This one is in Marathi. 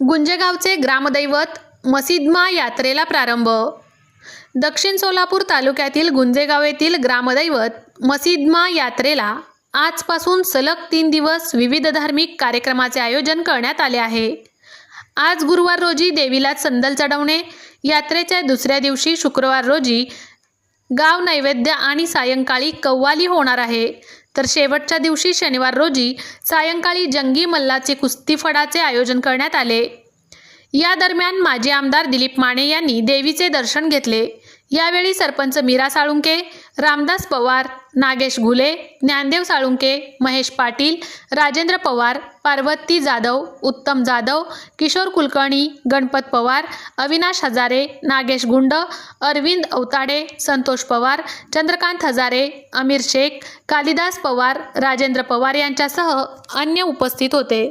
गुंजेगावचे ग्रामदैवत मसिदमा यात्रेला प्रारंभ. दक्षिण सोलापूर तालुक्यातील गुंजेगाव येथील ग्रामदैवत मसिदमा यात्रेला आजपासून सलग तीन दिवस विविध धार्मिक कार्यक्रमाचे आयोजन करण्यात आले आहे. आज गुरुवार रोजी देवीला संदल चढवणे यात्रेच्या दुसऱ्या दिवशी शुक्रवार रोजी गाव नैवेद्य आणि सायंकाळी कव्वाली होणार आहे. तर शेवटच्या दिवशी शनिवार रोजी सायंकाळी जंगी मल्लाचे कुस्ती फडाचे आयोजन करण्यात आले. या दरम्यान माजी आमदार दिलीप माने यांनी देवीचे दर्शन घेतले. यावेळी सरपंच मीरा साळुंके रामदास पवार नागेश घुले ज्ञानदेव साळुंके महेश पाटील राजेंद्र पवार पार्वती जाधव उत्तम जाधव किशोर कुलकर्णी गणपत पवार अविनाश हजारे नागेश गुंड अरविंद अवताडे संतोष पवार चंद्रकांत हजारे अमीर शेख कालिदास पवार राजेंद्र पवार यांच्यासह अन्य उपस्थित होते.